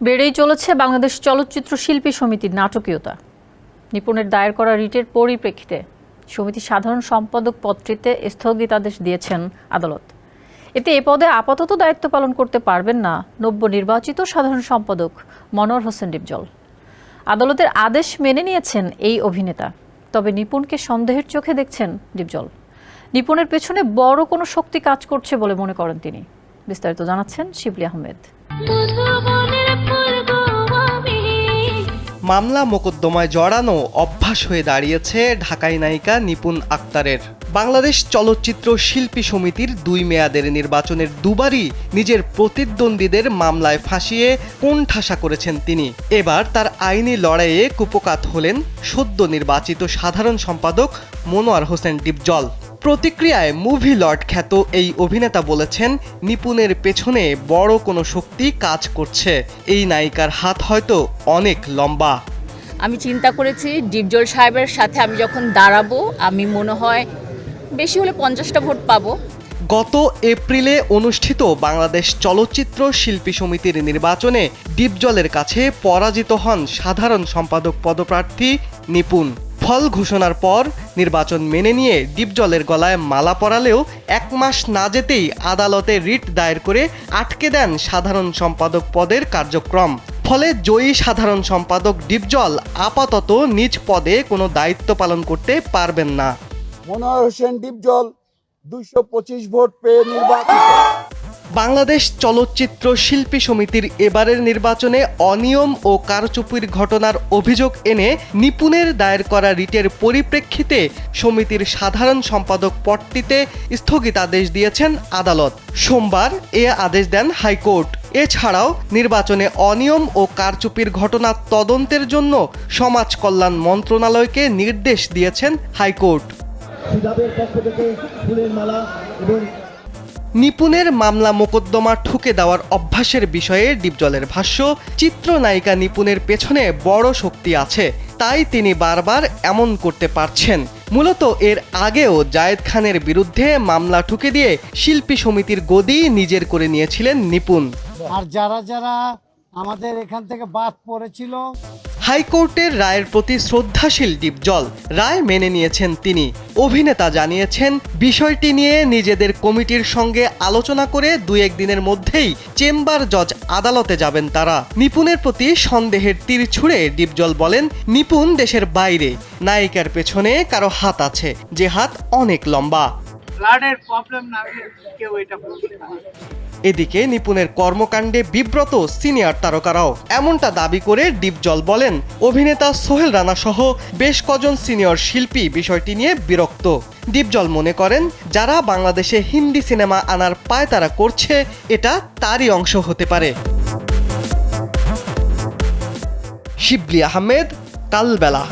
বেড়েই চলেছে বাংলাদেশ চলচ্চিত্র শিল্পী সমিতির নাটকীয়তা। নিপুণের দায়ের করা রিটের পরিপ্রেক্ষিতে সমিতির সাধারণ সম্পাদক পদটিতে স্থগিতাদেশ দিয়েছেন আদালত। এতে এ পদে আপাতত দায়িত্ব পালন করতে পারবেন না নব্য নির্বাচিত সাধারণ সম্পাদক মনোয়ার হোসেন ডিপজল। আদালতের আদেশ মেনে নিয়েছেন এই অভিনেতা, তবে নিপুণকে সন্দেহের চোখে দেখছেন ডিপজল। নিপুণের পেছনে বড় কোনো শক্তি কাজ করছে বলে মনে করেন তিনি। বিস্তারিত জানাচ্ছেন শিবলি আহমেদ। মামলা মোকদ্দমায় জড়ানো অভ্যাস হয়ে দাঁড়িয়েছে ঢাকাই নায়িকা নিপুণ আক্তারের। বাংলাদেশ চলচ্চিত্র শিল্পী সমিতির দুই মেয়াদের নির্বাচনের দুবারই নিজের প্রতিদ্বন্দ্বীদের মামলায় ফাঁসিয়ে কোণঠাসা করেছেন তিনি। এবার তার আইনি লড়াইয়ে কুপকাত হলেন সদ্য নির্বাচিত সাধারণ সম্পাদক মনোয়ার হোসেন ডিপজল। প্রতিক্রিয়ায় মুভি লর্ড খ্যাত এই অভিনেতা বলেছেন নিপুণের পেছনে বড় কোনো শক্তি কাজ করছে। এই নায়িকার হাত হয়তো অনেক লম্বা। আমি চিন্তা করেছি ডিপজল সাহেবের সাথে আমি যখন দাঁড়াবো আমি মনে হয় বেশি হলে পঞ্চাশটা ভোট পাবো। গত এপ্রিলে অনুষ্ঠিত বাংলাদেশ চলচ্চিত্র শিল্পী সমিতির নির্বাচনে ডিপজলের কাছে পরাজিত হন সাধারণ সম্পাদক পদপ্রার্থী নিপুণ। ফল ঘোষণার পর নির্বাচন মেনে নিয়ে ডিপজলের গলায় মালা পরালেও এক মাস না যেতেই আদালতে রিট দায়ের করে আটকে দেন সাধারণ সম্পাদক পদের কার্যক্রম। ফলে জয়ী সাধারণ সম্পাদক ডিপজল আপাতত নিজ পদে কোনো দায়িত্ব পালন করতে পারবেন না। মনোয়ার হোসেন ডিপজল দুইশো পঁচিশ ভোট পেয়ে নির্বাচিত। বাংলাদেশ চলচ্চিত্র শিল্পী সমিতির এবারের নির্বাচনে অনিয়ম ও কারচুপির ঘটনার অভিযোগ এনে নিপুণের দায়ের করা রিটের পরিপ্রেক্ষিতে সমিতির সাধারণ সম্পাদক পদটিতে স্থগিতাদেশ দিয়েছেন আদালত। সোমবার এ আদেশ দেন হাইকোর্ট। এছাড়াও নির্বাচনে অনিয়ম ও কারচুপির ঘটনা তদন্তের জন্য সমাজ কল্যাণ মন্ত্রণালয়কে নির্দেশ দিয়েছেন হাইকোর্ট। নিপুণের মামলা মোকদ্দমা ঠুকে দেওয়ার অভ্যাসের বিষয়ে ডিপজলের ভাষ্য, চিত্রনায়িকা নিপুণের পেছনে বড় শক্তি আছে, তাই তিনি বারবার এমন করতে পারছেন। মূলত এর আগেও জায়েদ খানের বিরুদ্ধে মামলা ঠুকে দিয়ে শিল্পী সমিতির গদি নিজের করে নিয়েছিলেন নিপুণ। আর যারা যারা আমাদের এখান থেকে বাদ পড়েছিল হাইকোর্টের রায়ের প্রতি শ্রদ্ধাশীল ডিপজল। রায় মেনে নিয়েছেন তিনি। অভিনেতা জানিয়েছেন, বিষয়টি নিয়ে নিজেদের কমিটির সঙ্গে আলোচনা করে দু একদিনের মধ্যেই চেম্বার জজ আদালতে যাবেন তারা। নিপুণের প্রতি সন্দেহের তীর ছুঁড়ে ডিপজল বলেন, নিপুণ দেশের বাইরে, নায়িকার পেছনে কারও হাত আছে, যে হাত অনেক লম্বা। প্রবলেম না কেউ এটা এদিকে নিপুণের কর্মকাণ্ডে বিব্রত সিনিয়র তারকারাও। এমনটা দাবি করে ডিপজল বলেন, অভিনেতা সোহেল রানা সহ বেশ কজন সিনিয়র শিল্পী বিষয়টি নিয়ে বিরক্ত। ডিপজল মনে করেন, যারা বাংলাদেশে হিন্দি সিনেমা আনার পায়তারা করছে, এটা তারই অংশ হতে পারে। শিবলি আহমেদ, কালবেলা।